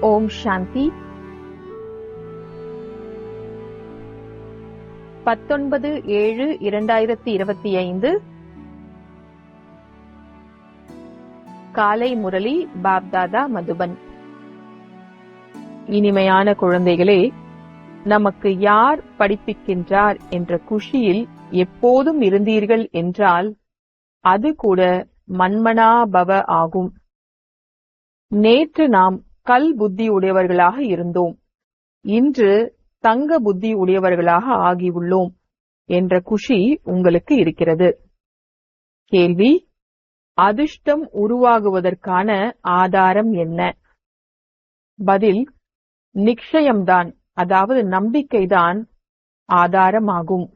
ஓம் சாந்தி. பத்தொன்பது ஏழு இரண்டாயிரத்தி இருபத்தி ஐந்து. காலை முரளி பாப்தாதா மதுபன். இனிமையான குழந்தைகளே நமக்கு யார் படிப்பிக்கின்றார் என்ற குஷியில் எப்போதும் இருந்தீர்கள் என்றால் அது கூட மன்மனாபவ ஆகும். நேற்று நாம் கல் புத்தி உடையவர்களாக இருந்தோம். இன்று தங்க புத்தி உடையவர்களாக ஆகியுள்ளோம் என்ற குஷி உங்களுக்கு இருக்கிறது. கேள்வி அதிர்ஷ்டம் உருவாகுவதற்கான ஆதாரம் என்ன? பதில் நிச்சயம்தான் அதாவது நம்பிக்கைதான் ஆதாரமாகும்.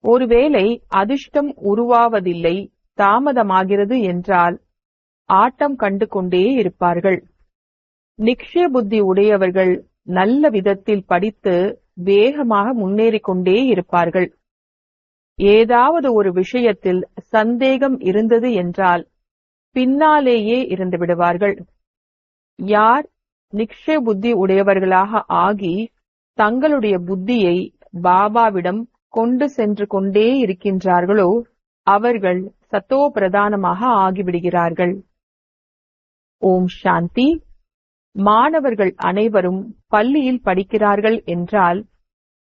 ஒருவேளை அதிர்ஷ்டம் உருவாவதில்லை தாமதமாகிறது என்றால் ஆட்டம் கண்டு கொண்டே இருப்பார்கள். நிக்ஷய புத்தி உடையவர்கள் நல்ல விதத்தில் படித்து வேகமாக முன்னேறிக் கொண்டே இருப்பார்கள். ஏதாவது ஒரு விஷயத்தில் சந்தேகம் இருந்தது என்றால் பின்னாலேயே இருந்து விடுவார்கள். யார் நிக்ஷய புத்தி உடையவர்களாக ஆகி தங்களுடைய புத்தியை பாபாவிடம் கொண்டு சென்று கொண்டே இருக்கின்றார்களோ அவர்கள் சத்தோ பிரதானமாக ஆகிவிடுகிறார்கள். ஓம் சாந்தி. மாணவர்கள் அனைவரும் பள்ளியில் படிக்கிறார்கள் என்றால்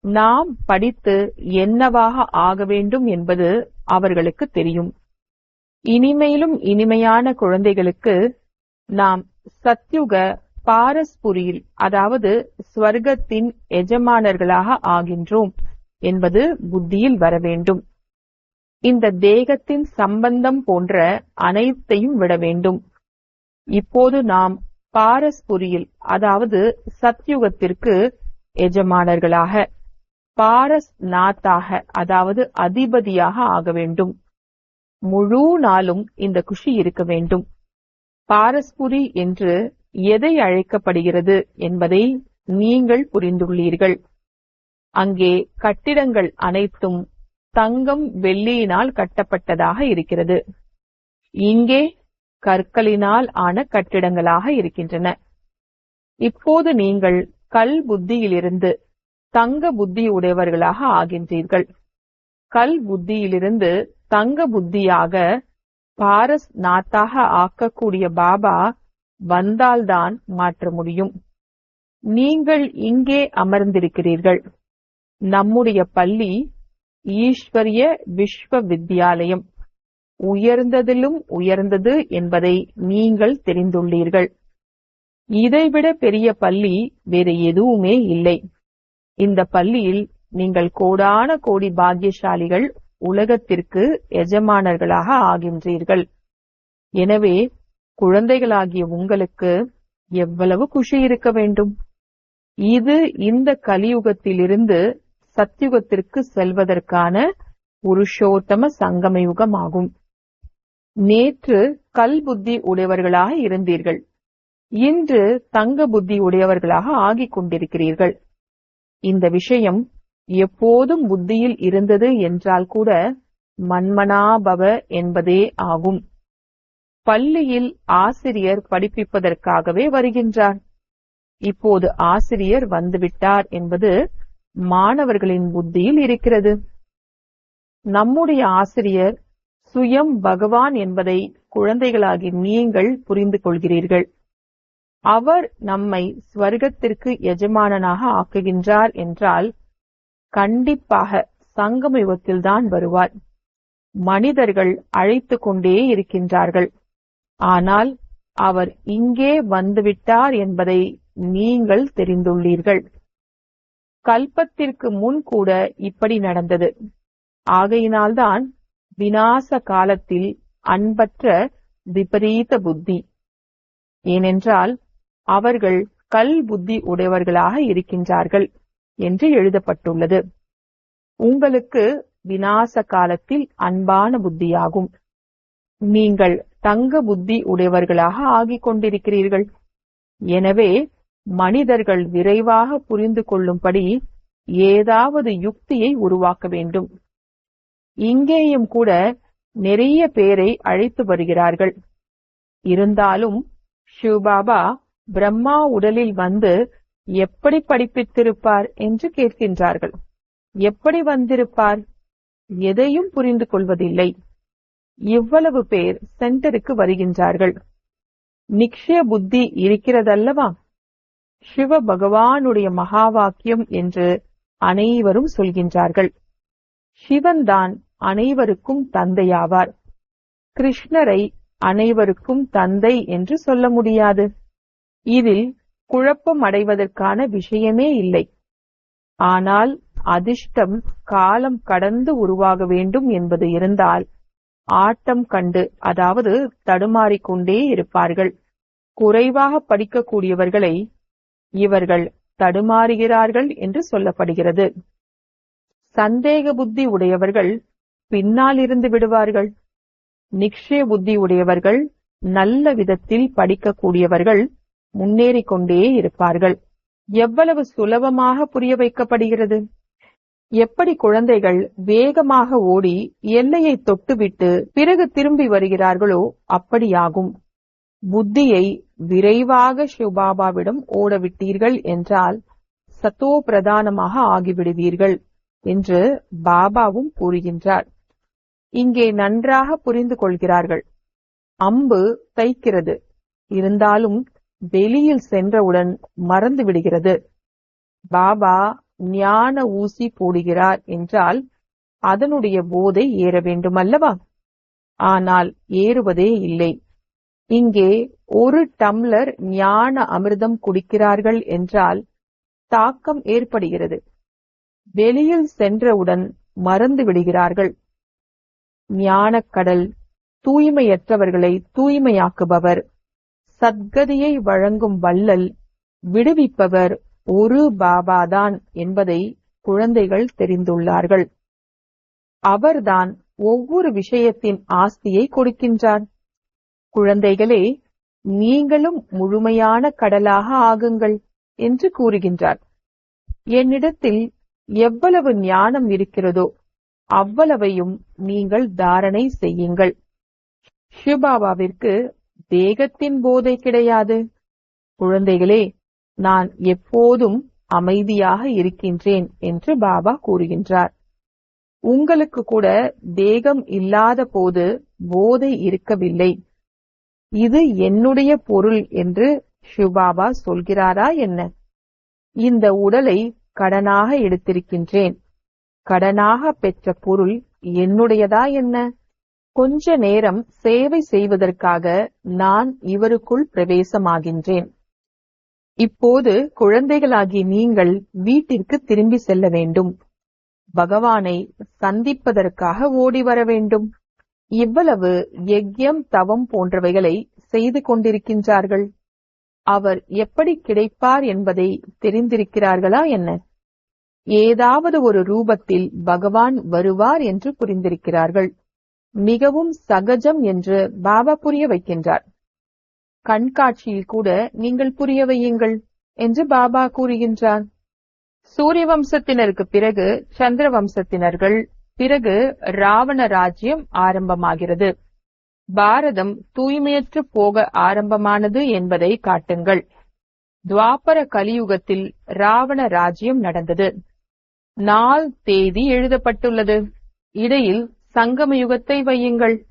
நாம் படித்து என்னவாக ஆக வேண்டும் என்பது அவர்களுக்கு தெரியும். இனிமேலும் இனிமையான குழந்தைகளுக்கு நாம் சத்யுக பாரஸ்புரியில் அதாவது ஸ்வர்க்கத்தின் எஜமானர்களாக ஆகின்றோம் என்பது புத்தியில் வர வேண்டும். இந்த தேகத்தின் சம்பந்தம் போன்ற அனைத்தையும் விட வேண்டும். இப்போது நாம் பாரஸ்புரியில் அதாவது சத்யுகத்திற்கு எஜமானர்களாக பாரஸ் நாத்தாக அதாவது அதிபதியாக ஆக வேண்டும். முழு நாளும் இந்த குஷி இருக்க வேண்டும். பாரஸ்புரி என்று எதை அழைக்கப்படுகிறது என்பதை நீங்கள் புரிந்துள்ளீர்கள். அங்கே கட்டிடங்கள் அனைத்தும் தங்கம் வெள்ளியினால் கட்டப்பட்டதாக இருக்கிறது. இங்கே கற்களினால் ஆன கட்டிடங்களாக இருக்கின்றன. இப்போது நீங்கள் கல் புத்தியிலிருந்து தங்க புத்தி உடையவர்களாக ஆகின்றீர்கள். கல் புத்தியிலிருந்து தங்க புத்தியாக பாரஸ் நாத்தாக ஆக்கக்கூடிய பாபா வந்தால்தான் மாற்ற முடியும். நீங்கள் இங்கே அமர்ந்திருக்கிறீர்கள். நம்முடைய பள்ளி ஈஸ்வரிய விஸ்வ வித்யாலயம். உயர்ந்ததிலும் உயர்ந்தது என்பதை நீங்கள் தெரிந்துள்ளீர்கள். இதைவிட பெரிய பள்ளி வேறு எதுவுமே இல்லை. இந்த பள்ளியில் நீங்கள் கோடான கோடி பாக்கியசாலிகள் உலகத்திற்கு எஜமானர்களாக ஆகின்றீர்கள். எனவே குழந்தைகளாகிய உங்களுக்கு எவ்வளவு குஷி இருக்க வேண்டும்? இது இந்த கலியுகத்திலிருந்து சத்யுகத்திற்கு செல்வதற்கான புருஷோத்தம சங்கமயுகமாகும். ஆகும் நேற்று கல் புத்தி உடையவர்களாக இருந்தீர்கள். இன்று தங்க புத்தி உடையவர்களாக ஆகிக் கொண்டிருக்கிறீர்கள். இந்த விஷயம் எப்போதும் புத்தியில் இருந்தது என்றால் கூட மன்மனாபவ என்பதே ஆகும். பள்ளியில் ஆசிரியர் படிப்பிப்பதற்காகவே வருகின்றார். இப்போது ஆசிரியர் வந்துவிட்டார் என்பது மாணவர்களின் புத்தியில் இருக்கிறது. நம்முடைய ஆசிரியர் சுயம் பகவான் என்பதை குழந்தைகளாகி நீங்கள் புரிந்து கொள்கிறீர்கள். அவர் நம்மை ஸ்வர்க்கத்திற்கு எஜமானனாக ஆக்குகின்றார் என்றால் கண்டிப்பாக சங்கம யுகத்தில்தான் வருவார். மனிதர்கள் அழைத்து கொண்டே இருக்கின்றார்கள். ஆனால் அவர் இங்கே வந்துவிட்டார் என்பதை நீங்கள் தெரிந்துள்ளீர்கள். கல்பத்திற்கு முன் கூட இப்படி நடந்தது. ஆகையினால்தான் வினாச காலத்தில் அன்பற்ற விபரீத புத்தி. ஏனென்றால் அவர்கள் கல் புத்தி உடையவர்களாக இருக்கின்றார்கள் என்று எழுதப்பட்டுள்ளது. உங்களுக்கு வினாச காலத்தில் அன்பான புத்தியாகும். நீங்கள் தங்க புத்தி உடையவர்களாக ஆகிக் கொண்டிருக்கிறீர்கள். எனவே மனிதர்கள் விரைவாக புரிந்து கொள்ளும்படி ஏதாவது யுக்தியை உருவாக்க வேண்டும். இங்கேயும் கூட நிறைய பேரை அழைத்து வருகிறார்கள். இருந்தாலும் ஷிவ்பாபா பிரம்மா உடலில் வந்து எப்படி படிப்பித்திருப்பார் என்று கேட்கின்றார்கள். எப்படி வந்திருப்பார்? எதையும் புரிந்து கொள்வதில்லை. இவ்வளவு பேர் சென்டருக்கு வருகின்றார்கள். நிக்ஷய புத்தி இருக்கிறதல்லவா? சிவ பகவானுடைய மகா வாக்கியம் என்று அனைவரும் சொல்கின்றார்கள். சிவன்தான் அனைவருக்கும் தந்தையாவார். கிருஷ்ணரை அனைவருக்கும் தந்தை என்று சொல்ல முடியாது. இதில் குழப்பம் அடைவதற்கான விஷயமே இல்லை. ஆனால் அதிர்ஷ்டம் காலம் கடந்து உருவாக வேண்டும் என்பது இருந்தால் ஆட்டம் கண்டு அதாவது தடுமாறிக்கொண்டே இருப்பார்கள். குறைவாக படிக்கக்கூடியவர்களை இவர்கள் தடுமாறுகிறார்கள் என்று சொல்லப்படுகிறது. சந்தேக புத்தி உடையவர்கள் பின்னால் இருந்து விடுவார்கள். நிக்ஷய புத்தி உடையவர்கள் நல்ல விதத்தில் படிக்கக்கூடியவர்கள் முன்னேறிக் கொண்டே இருப்பார்கள். எவ்வளவு சுலபமாக புரிய வைக்கப்படுகிறது? எப்படி குழந்தைகள் வேகமாக ஓடி எல்லையை தொட்டுவிட்டு பிறகு திரும்பி வருகிறார்களோ அப்படியாகும். புத்தியை விரைவாக சிவபாபாவிடம் ஓடவிட்டீர்கள் என்றால் சத்தோ பிரதானமாக ஆகிவிடுவீர்கள். என்று பாபாவும் கூறுகின்றார். இங்கே நன்றாக புரிந்து கொள்கிறார்கள். அம்பு தைக்கிறது. இருந்தாலும் வெளியில் சென்றவுடன் மறந்து விடுகிறது. பாபா ஞான ஊசி போடுகிறார் என்றால் அதனுடைய போதை ஏற வேண்டும் அல்லவா ஆனால் ஏறுவதே இல்லை. இங்கே ஒரு டம்ளர் ஞான அமிர்தம் குடிக்கிறார்கள் என்றால் தாக்கம் ஏற்படுகிறது. வெளியில் சென்றவுடன் மறந்து விடுகிறார்கள். ஞானக்கடல் தூய்மையற்றவர்களை தூய்மையாக்குபவர். சத்கதியை வழங்கும் வள்ளல் விடுவிப்பவர் ஒரு பாபாதான் என்பதை குழந்தைகள் தெரிந்துள்ளார்கள். அவர்தான் ஒவ்வொரு விஷயத்தின் ஆஸ்தியை கொடுக்கின்றார். குழந்தைகளே நீங்களும் முழுமையான கடலாக ஆகுங்கள் என்று கூறுகின்றார். என்னிடத்தில் எவ்வளவு ஞானம் இருக்கிறதோ அவ்வளவையும் நீங்கள் தாரணை செய்யுங்கள். ஷிபாபாவிற்கு தேகத்தின் போதை கிடையாது. குழந்தைகளே நான் எப்போதும் அமைதியாக இருக்கின்றேன் என்று பாபா கூறுகின்றார். உங்களுக்கு கூட தேகம் இல்லாத போது போதை இருக்கவில்லை. இது என்னுடைய பொருள் என்று சிவபாபா சொல்கிறாரா என்ன? இந்த உடலை கடனாக எடுத்திருக்கின்றேன். கடனாக பெற்ற பொருள் என்னுடையதா என்ன? கொஞ்ச நேரம் சேவை செய்வதற்காக நான் இவருக்குள் பிரவேசமாகின்றேன். இப்போது குழந்தைகளாகி நீங்கள் வீட்டிற்கு திரும்பி செல்ல வேண்டும். பகவானை சந்திப்பதற்காக ஓடி வர வேண்டும். இவ்வளவு யஜ்யம் தவம் போன்றவைகளை செய்து கொண்டிருக்கின்றார்கள். அவர் எப்படி கிடைப்பார் என்பதை தெரிந்திருக்கிறார்களா என்ன? ஏதாவது ஒரு ரூபத்தில் பகவான் வருவார் என்று புரிந்திருக்கிறார்கள். மிகவும் சகஜம் என்று பாபா புரிய வைக்கின்றார். கண்காட்சியில் கூட நீங்கள் புரிய வையுங்கள் என்று பாபா கூறுகின்றார். சூரிய வம்சத்தினருக்கு பிறகு சந்திர வம்சத்தினர்கள் பிறகு ராவண ராஜ்யம் ஆரம்பமாகிறது. பாரதம் தூய்மையற்று போக ஆரம்பமானது என்பதை காட்டுங்கள். துவாபர கலியுகத்தில் ராவண ராஜ்யம் நடந்தது. நாள் தேதி எழுதப்பட்டுள்ளது. இடையில் சங்கம யுகத்தை வையுங்கள்.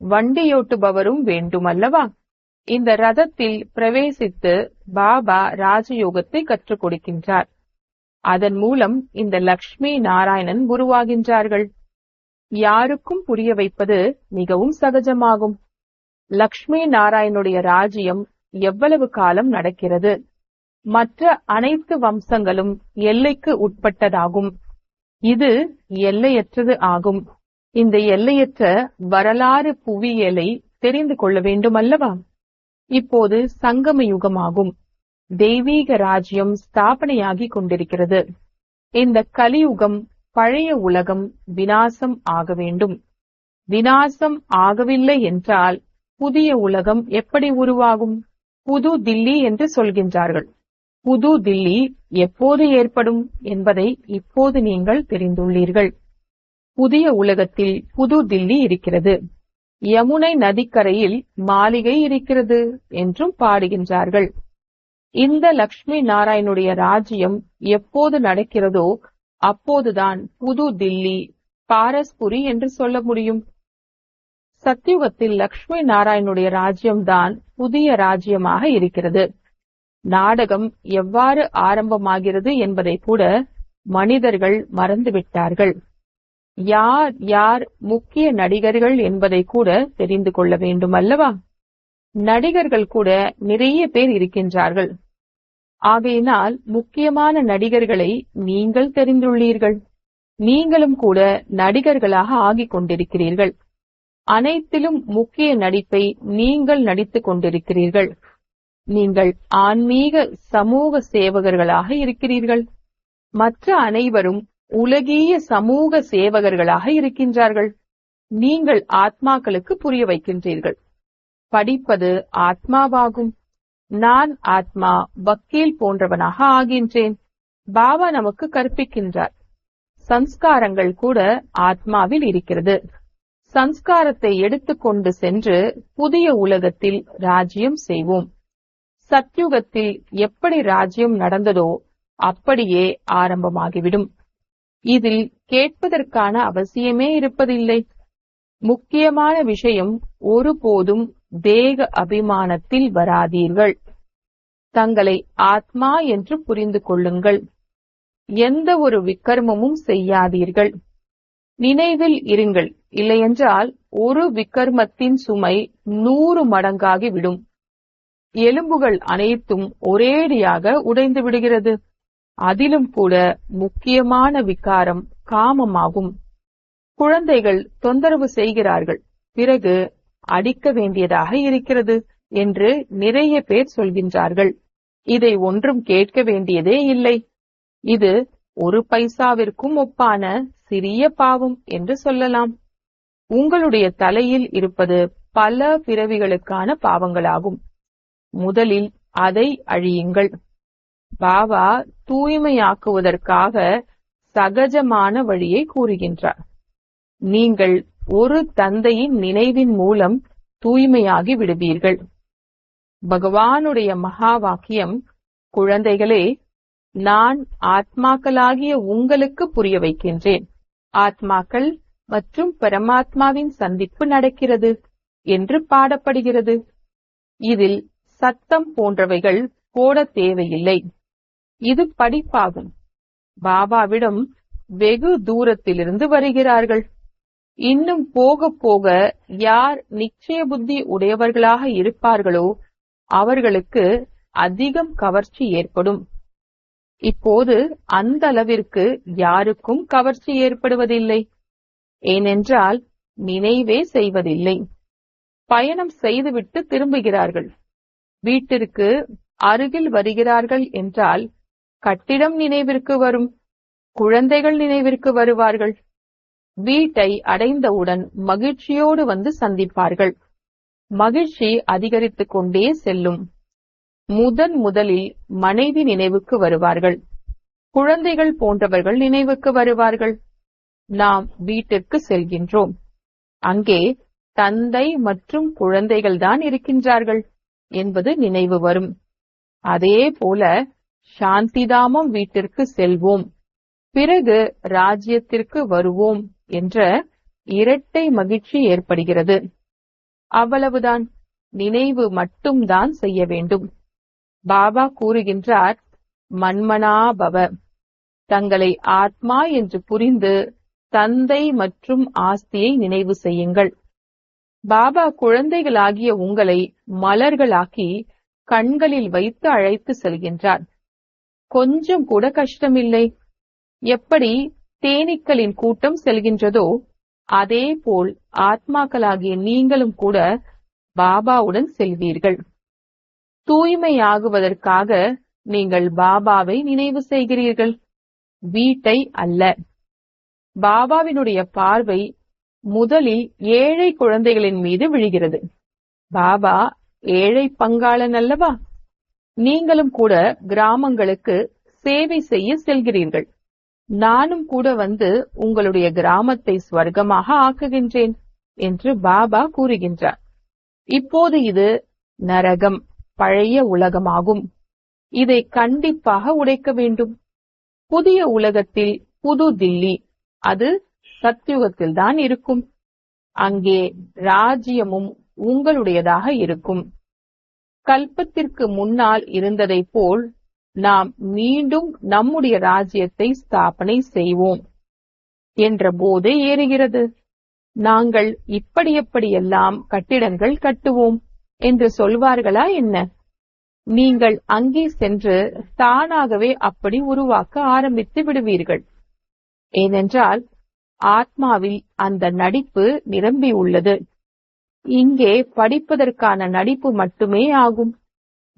வண்டியோட்டுபவரும் வேண்டுமல்லவா? இந்த ரதத்தில் பிரவேசித்து பாபா ராஜயோகத்தை கற்றுக் கொடுக்கின்றார். அதன் மூலம் இந்த லக்ஷ்மி நாராயணன் உருவாகின்றார்கள். யாருக்கும் புரிய வைப்பது மிகவும் சகஜமாகும். லக்ஷ்மி நாராயணுடைய ராஜ்யம் எவ்வளவு காலம் நடக்கிறது? மற்ற அனைத்து வம்சங்களும் எல்லைக்கு உட்பட்டதாகும். இது எல்லையற்றது ஆகும். இந்த எல்லையற்ற வரலாறு புவியியலை தெரிந்து கொள்ள வேண்டும் அல்லவா இப்போது சங்கம யுகமாகும். தெய்வீக ராஜ்யம் ஸ்தாபனையாகி கொண்டிருக்கிறது. இந்த கலியுகம் பழைய உலகம் வினாசம் ஆக வேண்டும். வினாசம் ஆகவில்லை என்றால் புதிய உலகம் எப்படி உருவாகும்? புது தில்லி என்று சொல்கின்றார்கள். புது தில்லி எப்போது ஏற்படும் என்பதை இப்போது நீங்கள் தெரிந்துள்ளீர்கள். புதிய உலகத்தில் புது தில்லி இருக்கிறது. யமுனை நதிக்கரையில் மாளிகை இருக்கிறது என்றும் பாடுகின்றார்கள். இந்த லக்ஷ்மி நாராயணுடைய ராஜ்யம் எப்போது நடக்கிறதோ அப்போதுதான் புது தில்லி பாரஸ்புரி என்று சொல்ல முடியும். சத்யுகத்தில் லக்ஷ்மி நாராயணுடைய ராஜ்யம்தான் புதிய ராஜ்யமாக இருக்கிறது. நாடகம் எவ்வாறு ஆரம்பமாகிறது என்பதை கூட மனிதர்கள் மறந்துவிட்டார்கள். யார் யார் முக்கிய நடிகர்கள் என்பதை கூட தெரிந்து கொள்ள வேண்டும் அல்லவா நடிகர்கள் கூட நிறைய பேர் இருக்கின்றார்கள். ஆகையினால் முக்கியமான நடிகர்களை நீங்கள் தெரிந்துள்ளீர்கள். நீங்களும் கூட நடிகர்களாக ஆகிக் கொண்டிருக்கிறீர்கள். அனைத்திலும் முக்கிய நடிப்பை நீங்கள் நடித்துக் கொண்டிருக்கிறீர்கள். நீங்கள் ஆன்மீக சமூக சேவகர்களாக இருக்கிறீர்கள். மற்ற அனைவரும் உலகிய சமூக சேவகர்களாக இருக்கின்றார்கள். நீங்கள் ஆத்மாக்களுக்கு புரிய வைக்கின்றீர்கள். படிப்பது ஆத்மாவாகும். நான் ஆத்மா வக்கீல் போன்றவனாக ஆகின்றேன். பாபா நமக்கு கற்பிக்கின்றார். சம்ஸ்காரங்கள் கூட ஆத்மாவில் இருக்கிறது. சம்ஸ்காரத்தை எடுத்துக்கொண்டு சென்று புதிய உலகத்தில் ராஜ்யம் செய்வோம். சத்யுகத்தில் எப்படி ராஜ்யம் நடந்ததோ அப்படியே ஆரம்பமாகிவிடும். இதில் கேட்பதற்கான அவசியமே இருப்பதில்லை. முக்கியமான விஷயம் ஒருபோதும் தேக அபிமானத்தில் வராதீர்கள். தங்களை ஆத்மா என்று புரிந்து கொள்ளுங்கள். எந்த ஒரு விக்கர்மமும் செய்யாதீர்கள். நினைவில் இருங்கள். இல்லையென்றால் ஒரு விக்கர்மத்தின் சுமை நூறு மடங்காகி விடும். எலும்புகள் அனைத்தும் ஒரேடியாக உடைந்து விடுகிறது. அதிலும் கூட முக்கியமான விகாரம் காமமாகும். குழந்தைகள் தொந்தரவு செய்கிறார்கள். பிறகு அடிக்க வேண்டியதாக இருக்கிறது என்று நிறைய பேர் சொல்கின்றார்கள். இதை ஒன்றும் கேட்க வேண்டியதே இல்லை. இது ஒரு பைசாவிற்கும் ஒப்பான சிறிய பாவம் என்று சொல்லலாம். உங்களுடைய தலையில் இருப்பது பல பிறவிகளுக்கான பாவங்களாகும். முதலில் அதை அழியுங்கள். பாபா தூய்மையாக்குவதற்காக சகஜமான வழியை கூறுகின்றார். நீங்கள் ஒரு தந்தையின் நினைவின் மூலம் தூய்மையாகி விடுவீர்கள். பகவானுடைய மகா வாக்கியம் குழந்தைகளே நான் ஆத்மாக்களாகிய உங்களுக்கு புரிய வைக்கின்றேன். ஆத்மாக்கள் மற்றும் பரமாத்மாவின் சந்திப்பு நடக்கிறது என்று பாடப்படுகிறது. இதில் சத்தம் போன்றவைகள் போட தேவையில்லை. இது படிப்பாகும். பாபாவிடம் வெகு தூரத்திலிருந்து வருகிறார்கள். இன்னும் போக போக யார் நிச்சய புத்தி உடையவர்களாக இருப்பார்களோ அவர்களுக்கு அதிகம் கவர்ச்சி ஏற்படும். இப்போது அந்த அளவிற்கு யாருக்கும் கவர்ச்சி ஏற்படுவதில்லை. ஏனென்றால் நினைவே செய்வதில்லை. பயணம் செய்துவிட்டு திரும்புகிறார்கள். வீட்டிற்கு அருகில் வருகிறார்கள் என்றால் கட்டிடம் நினைவிற்கு வரும் குழந்தைகள் நினைவிற்கு வருவார்கள். வீட்டை அடைந்தவுடன் மகிழ்ச்சியோடு வந்து சந்திப்பார்கள். மகிழ்ச்சி அதிகரித்துக் கொண்டே செல்லும். முதன் முதலில் மனைவி நினைவுக்கு வருவார்கள். குழந்தைகள் போன்றவர்கள் நினைவுக்கு வருவார்கள். நாம் வீட்டிற்கு செல்கின்றோம். அங்கே தந்தை மற்றும் குழந்தைகள் தான் இருக்கின்றார்கள் என்பது நினைவு வரும். அதே போல சாந்திதாமம் வீட்டிற்கு செல்வோம். பிறகு ராஜ்யத்திற்கு வருவோம். என்ற இரட்டை மகிழ்ச்சி ஏற்படுகிறது. அவ்வளவுதான். நினைவு மட்டும்தான் செய்ய வேண்டும். பாபா கூறுகின்றார் மன்மனாபவ தங்களை ஆத்மா என்று புரிந்து தந்தை மற்றும் ஆஸ்தியை நினைவு செய்யுங்கள். பாபா குழந்தைகளாகிய உங்களை மலர்களாக்கி கண்களில் வைத்து அழைத்து செல்கின்றார். கொஞ்சம் கூட கஷ்டமில்லை. எப்படி தேனீக்களின் கூட்டம் செல்கின்றதோ அதே போல் ஆத்மாக்களாகிய நீங்களும் கூட பாபாவுடன் செல்வீர்கள். தூய்மையாகுவதற்காக நீங்கள் பாபாவை நினைவு செய்கிறீர்கள். வீட்டை அல்ல. பாபாவினுடைய பார்வை முதலில் ஏழை குழந்தைகளின் மீது விழுகிறது. பாபா ஏழை பங்காளன் அல்லவா? நீங்களும் கூட கிராமங்களுக்கு சேவை செய்ய செல்கிறீர்கள். நானும் கூட வந்து உங்களுடைய கிராமத்தை ஸ்வர்க்கமாக ஆக்குகின்றேன் என்று பாபா கூறுகின்றார். இப்போது இது நரகம் பழைய உலகமாகும். இதை கண்டிப்பாக உடைக்க வேண்டும். புதிய உலகத்தில் புது தில்லி அது சத்யுகத்தில்தான் இருக்கும். அங்கே ராஜ்யமும் உங்களுடையதாக இருக்கும். கல்பத்திற்கு முன்னால் இருந்ததைப் போல் நாம் மீண்டும் நம்முடைய ராஜ்யத்தை ஸ்தாபனை செய்வோம் என்ற போதை ஏறுகிறது. நாங்கள் இப்படி எப்படியெல்லாம் கட்டிடங்கள் கட்டுவோம் என்று சொல்வார்களா என்ன? நீங்கள் அங்கே சென்று தானாகவே அப்படி உருவாக்க ஆரம்பித்து விடுவீர்கள். ஏனென்றால் ஆத்மாவில் அந்த நடிப்பு நிரம்பி உள்ளது இங்கே படிப்பதற்கான நடிப்பு மட்டுமே ஆகும்.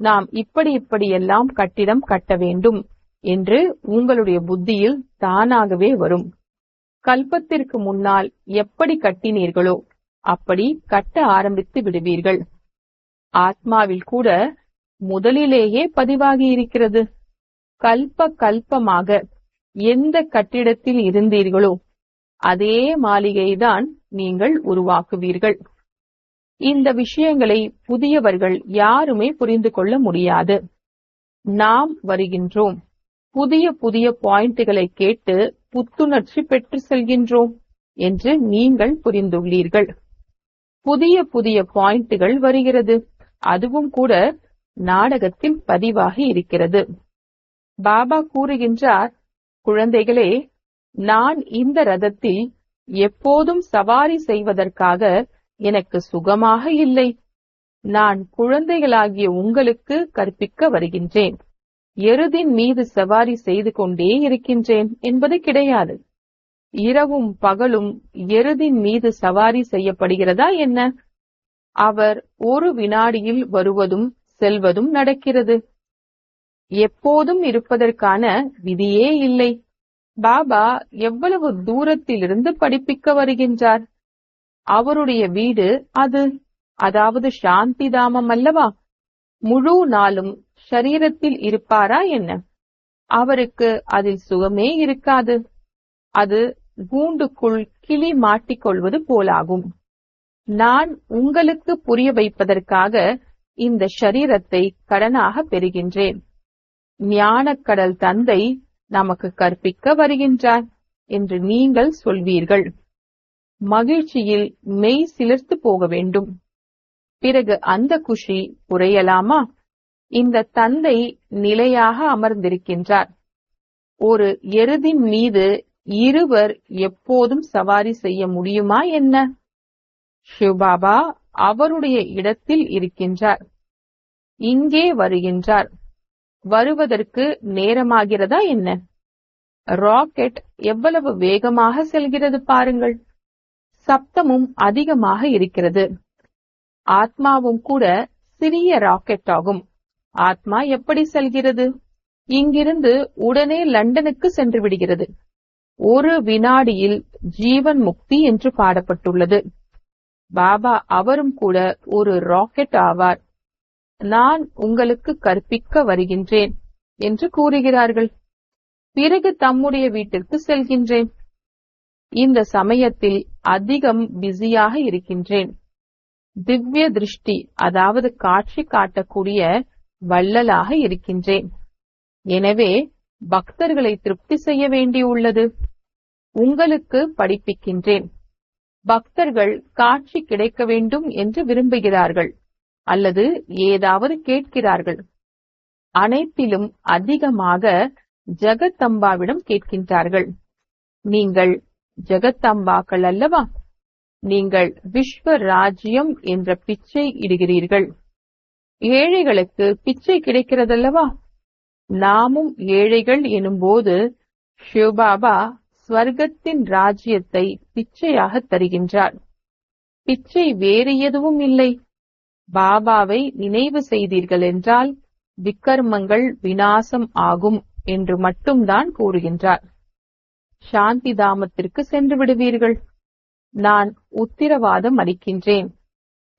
நாம் இப்படி இப்படி எல்லாம் கட்டிடம் கட்ட வேண்டும் என்று உங்களுடைய புத்தியில் தானாகவே வரும். கல்பத்திற்கு முன்னால் எப்படி கட்டினீர்களோ அப்படி கட்ட ஆரம்பித்து விடுவீர்கள். ஆத்மாவில் கூட முதலிலேயே பதிவாகி இருக்கிறது. கல்ப கல்பமாக எந்த கட்டிடத்தில் இருந்தீர்களோ அதே மாளிகைதான் நீங்கள் உருவாக்குவீர்கள். இந்த விஷயங்களை புதியவர்கள் யாருமே புரிந்து கொள்ள முடியாது. நாம் வருகின்றோம். புதிய புதிய பாயிண்ட்களை கேட்டு புத்துணர்ச்சி பெற்று செல்கின்றோம் என்று நீங்கள் புரிந்துள்ளீர்கள். புதிய புதிய பாயிண்ட்கள் வருகிறது. அதுவும் கூட நாடகத்தில் பதிவாகி இருக்கிறது. பாபா கூறுகின்றார் குழந்தைகளே நான் இந்த ரதத்தில் எப்போதும் சவாரி செய்வதற்காக எனக்கு சுகமாக இல்லை. நான் குழந்தைகளாகிய உங்களுக்கு கற்பிக்க வருகின்றேன். எருதின் மீது சவாரி செய்து கொண்டே இருக்கின்றேன் என்பது கிடையாது. இரவும் பகலும் எருதின் மீது சவாரி செய்யப்படுகிறதா என்ன? அவர் ஒரு வினாடியில் வருவதும் செல்வதும் நடக்கிறது. எப்போதும் இருப்பதற்கான விதியே இல்லை. பாபா எவ்வளவு தூரத்திலிருந்து படிப்பிக்க வருகின்றார்? அவருடைய வீடு அது. அதாவது சாந்தி தாமம் அல்லவா? முழு நாளும் சரீரத்தில் இருப்பாரா என்ன? அவருக்கு அதில் சுகமே இருக்காது. அது கூண்டுக்குள் கிளி மாட்டிக்கொள்வது போலாகும். நான் உங்களுக்கு புரிய வைப்பதற்காக இந்த ஷரீரத்தை கடனாக பெறுகின்றேன். ஞானக்கடல் தந்தை நமக்கு கற்பிக்க வருகின்றார் என்று நீங்கள் சொல்வீர்கள். மகிழ்ச்சியில் மெய் சிலிர்த்து போக வேண்டும். பிறகு அந்த குஷி குறையலாமா இந்த தந்தை நிலையாக அமர்ந்திருக்கின்றார். ஒரு எருதின் மீது இருவர் எப்போதும் சவாரி செய்ய முடியுமா என்ன? ஷிவ்பாபா அவருடைய இடத்தில் இருக்கின்றார். இங்கே வருகின்றார். வருவதற்கு நேரமாகிறதா என்ன? ராக்கெட் எவ்வளவு வேகமாக செல்கிறது பாருங்கள். சப்தமும் அதிகமாக இருக்கிறது. ஆத்மாவும் கூட சிறிய ராக்கெட் ஆகும். ஆத்மா எப்படி செல்கிறது? இங்கிருந்து உடனே லண்டனுக்கு சென்று விடுகிறது. ஒரு வினாடியில் ஜீவன் முக்தி என்று பாடப்பட்டுள்ளது. பாபா அவரும் கூட ஒரு ராக்கெட் ஆவார். நான் உங்களுக்கு கற்பிக்க வருகின்றேன் என்று கூறுகிறார்கள். பிறகு தம்முடைய வீட்டிற்கு செல்கின்றேன். இந்த சமயத்தில் அதிகம் பிஸியாக இருக்கின்றேன். திவ்ய திருஷ்டி அதாவது காட்சி காட்டக்கூடிய வள்ளலாக இருக்கின்றேன். எனவே பக்தர்களை திருப்தி செய்ய வேண்டியுள்ளது உங்களுக்கு படிப்பிக்கின்றேன். பக்தர்கள் காட்சி கிடைக்க வேண்டும் என்று விரும்புகிறார்கள் அல்லது ஏதாவது கேட்கிறார்கள். அனைத்திலும் அதிகமாக ஜெகத்தம்பாவிடம் கேட்கின்றார்கள். நீங்கள் ஜெகத்தம்பாக்கள் அல்லவா? நீங்கள் விஸ்வ ராஜ்யம் என்ற பிச்சை இடுகிறீர்கள். ஏழைகளுக்கு பிச்சை கிடைக்கிறதல்லவா? நாமும் ஏழைகள் எனும்போது சிவபாபா ஸ்வர்க்கத்தின் ராஜ்யத்தை பிச்சையாக தருகின்றார். பிச்சை வேறு எதுவும் இல்லை. பாபாவை நினைவு செய்தீர்கள் என்றால் விக்கர்மங்கள் வினாசம் ஆகும் என்று மட்டும்தான் கூறுகின்றார். சாந்தி தாமத்திற்கு சென்று விடுவீர்கள். நான் உத்திரவாதம் அளிக்கின்றேன்.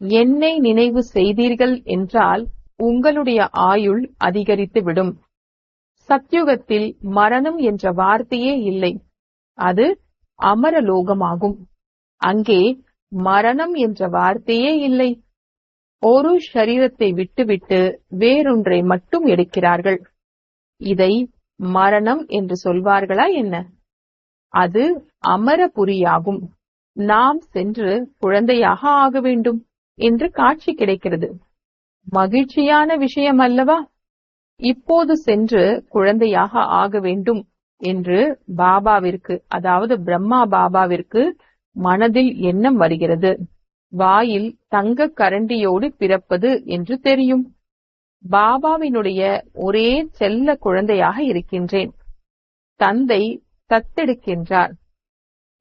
என்னை நினைவு செய்தீர்கள் என்றால் உங்களுடைய ஆயுள் அதிகரித்துவிடும். சத்யுகத்தில் மரணம் என்ற வார்த்தையே இல்லை. அது அமரலோகமாகும். அங்கே மரணம் என்ற வார்த்தையே இல்லை. ஒரு ஷரீரத்தை விட்டுவிட்டு வேறொன்றை மட்டும் எடுக்கிறார்கள். இதை மரணம் என்று சொல்வார்களா என்ன? அது அமரபுரியாகும். நாம் சென்று குழந்தையாக ஆக வேண்டும் என்று காட்சி கிடைக்கிறது. மகிழ்ச்சியான விஷயம் அல்லவா இப்போது சென்று குழந்தையாக ஆக வேண்டும் என்று பாபாவிற்கு அதாவது பிரம்மா பாபாவிற்கு மனதில் எண்ணம் வருகிறது. வாயில் தங்க கரண்டியோடு பிறப்பது என்று தெரியும். பாபாவினுடைய ஒரே செல்ல குழந்தையாக இருக்கின்றேன். தந்தை தத்தெடுக்கின்றார்.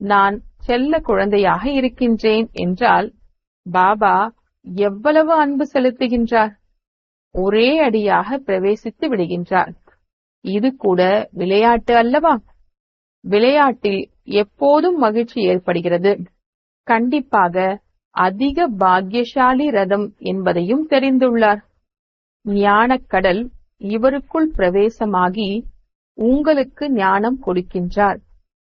நான் செல்ல குழந்தையாக இருக்கின்றேன் என்றால் பாபா எவ்வளவு அன்பு செலுத்துகின்றார்? ஒரே அடியாக பிரவேசித்து விடுகின்றார். இது கூட விளையாட்டு அல்லவா? விளையாட்டில் எப்போதும் மகிழ்ச்சி ஏற்படுகிறது. கண்டிப்பாக அதிக பாக்கியசாலி ரதம் என்பதையும் தெரிந்துள்ளார். ஞானக்கடல் இவருக்குள் பிரவேசமாகி உங்களுக்கு ஞானம் கொடுக்கின்றார்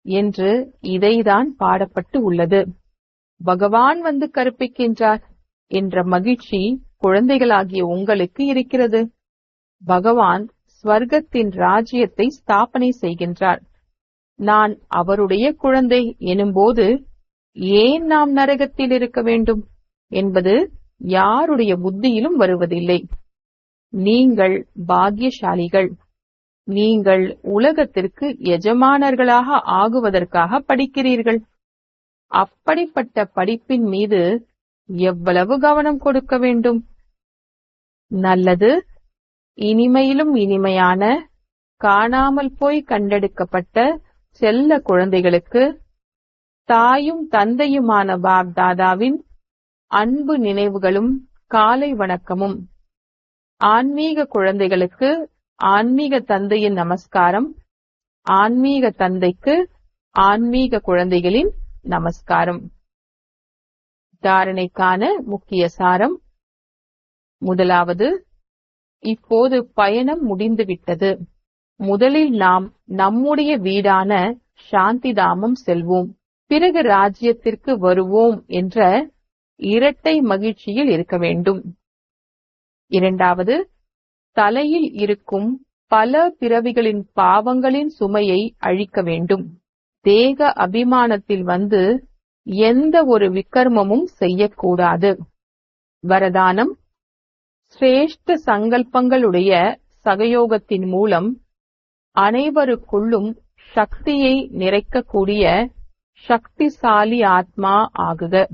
என்று இதைதான் பாடப்பட்டு உள்ளது. பகவான் வந்து கற்பிக்கின்றார் என்ற மகிழ்ச்சி குழந்தைகளாகிய உங்களுக்கு இருக்கிறது. பகவான் ஸ்வர்க்கத்தின் ராஜ்யத்தை ஸ்தாபனை செய்கின்றார். நான் அவருடைய குழந்தை எனும்போது ஏன் நாம் நரகத்தில் இருக்க வேண்டும் என்பது யாருடைய புத்தியிலும் வருவதில்லை. நீங்கள் பாக்கியசாலிகள். நீங்கள் உலகத்திற்கு எஜமானர்களாக ஆகுவதற்காக படிக்கிறீர்கள். அப்படிப்பட்ட படிப்பின் மீது எவ்வளவு கவனம் கொடுக்க வேண்டும்? நல்லது இனிமையிலும் இனிமையான காணாமல் போய் கண்டெடுக்கப்பட்ட செல்ல குழந்தைகளுக்கு தாயும் தந்தையுமான பாப் தாதாவின் அன்பு நினைவுகளும் காலை வணக்கமும். ஆன்மீக குழந்தைகளுக்கு ஆன்மீக தந்தையின் நமஸ்காரம். ஆன்மீக தந்தைக்கு ஆன்மீக குழந்தைகளின் நமஸ்காரம். தாரணைக்கான முக்கிய சாரம். முதலாவது இப்போது பயணம் முடிந்துவிட்டது. முதலில் நாம் நம்முடைய வீடான சாந்திதாமம் செல்வோம். பிறகு ராஜ்யத்திற்கு வருவோம் என்ற இரட்டை மகிழ்ச்சியில் இருக்க வேண்டும். இரண்டாவது தலையில் இருக்கும் பல பிறவிகளின் பாவங்களின் சுமையை அழிக்க வேண்டும். தேக அபிமானத்தில் வந்து எந்த ஒரு விக்கர்மமும் செய்யக்கூடாது. வரதானம். சிரேஷ்ட சங்கல்பங்களுடைய சகயோகத்தின் மூலம் அனைவருக்குள்ளும் சக்தியை நிறைக்கக்கூடிய சக்திசாலி ஆத்மா ஆகுக.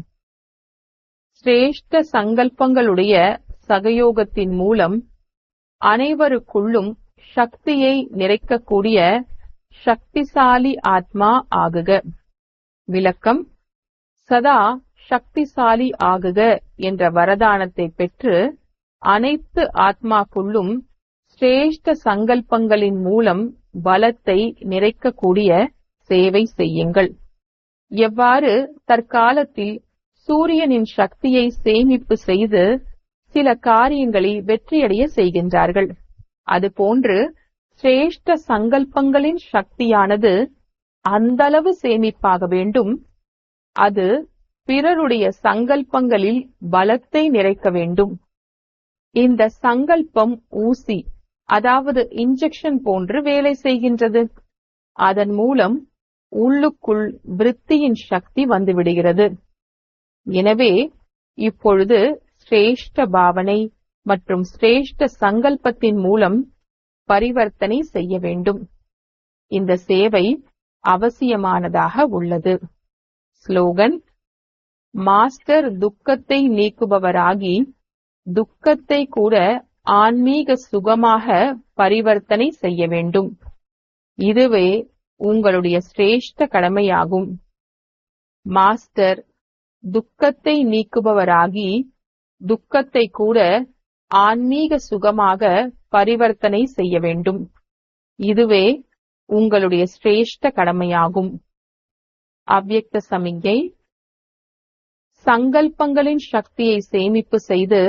சிரேஷ்ட சங்கல்பங்களுடைய சகயோகத்தின் மூலம் அனைவருக்குள்ளும் சக்தியை நிறைக்கக்கூடிய சக்திசாலி ஆத்மா ஆகுக. விளக்கம். சதா சக்திசாலி ஆகுக என்ற வரதானத்தை பெற்று அனைத்து ஆத்மாக்குள்ளும் சிரேஷ்ட சங்கல்பங்களின் மூலம் பலத்தை நிறைக்கக்கூடிய சேவை செய்யுங்கள். எவ்வாறு தற்காலத்தில் சூரியனின் சக்தியை சேமிப்பு செய்து சில காரியங்களை வெற்றியடைய செய்கின்றார்கள். அதுபோன்று சிரேஷ்ட சங்கல்பங்களின் சக்தியானது அந்தளவு சேமிப்பாக வேண்டும். அது பிறருடைய சங்கல்பங்களில் பலத்தை நிறைக்க வேண்டும். இந்த சங்கல்பம் ஊசி அதாவது இன்ஜெக்ஷன் போன்று வேலை செய்கின்றது. அதன் மூலம் உள்ளுக்குள் விருத்தியின் சக்தி வந்துவிடுகிறது எனவே இப்பொழுது சிரேஷ்ட பாவனை மற்றும் சிரேஷ்ட சங்கல்பத்தின் மூலம் பரிவர்த்தனை செய்ய வேண்டும். இந்த சேவை அவசியமானதாக உள்ளது. ஸ்லோகன் மாஸ்டர் துக்கத்தை நீக்குபவராகி துக்கத்தை கூட ஆன்மீக சுகமாக பரிவர்த்தனை செய்ய வேண்டும். இதுவே உங்களுடைய சிரேஷ்ட கடமையாகும். மாஸ்டர் துக்கத்தை நீக்குபவராகி துக்கத்தை கூட ஆன்மீக சுகமாக பரிவர்த்தனை செய்ய வேண்டும். இதுவே உங்களுடைய சிரேஷ்ட கடமையாகும். அவ்யக்த சமிகை சங்கல்பங்களின் சக்தியை சேமிப்பு செய்து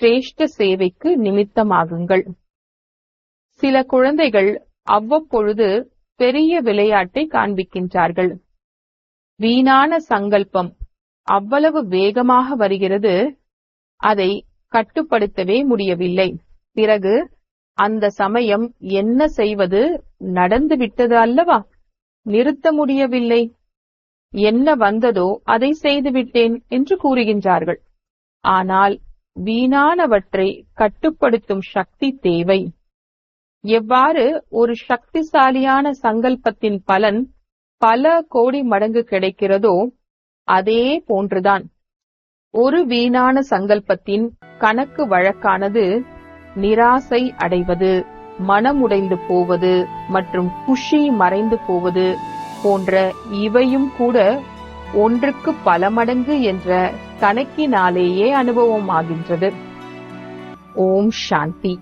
சிரேஷ்ட சேவைக்கு நிமித்தமாகுங்கள். சில குழந்தைகள் அவ்வப்பொழுது பெரிய விளையாட்டை காண்பிக்கின்றார்கள். வீணான சங்கல்பம் அவ்வளவு வேகமாக வருகிறது. அதை கட்டுப்படுத்தவே முடியவில்லை. பிறகு அந்த சமயம் என்ன செய்வது? நடந்து விட்டது அல்லவா? நிறுத்த முடியவில்லை. என்ன வந்ததோ அதை செய்துவிட்டேன் என்று கூறுகின்றார்கள். ஆனால் வீணானவற்றை கட்டுப்படுத்தும் சக்தி தேவை. எவ்வாறு? ஒரு சக்திசாலியான சங்கல்பத்தின் பலன் பல கோடி மடங்கு கிடைக்கிறதோ அதே போன்றுதான். ஒரு வீணான சங்கல்பத்தின் கணக்கு வழக்கானது நிராசை அடைவது மனமுடைந்து போவது மற்றும் குஷி மறைந்து போவது போன்ற இவையும் கூட ஒன்றுக்கு பல மடங்கு என்ற கணக்கினாலேயே அனுபவமாகின்றது. ஓம் சாந்தி.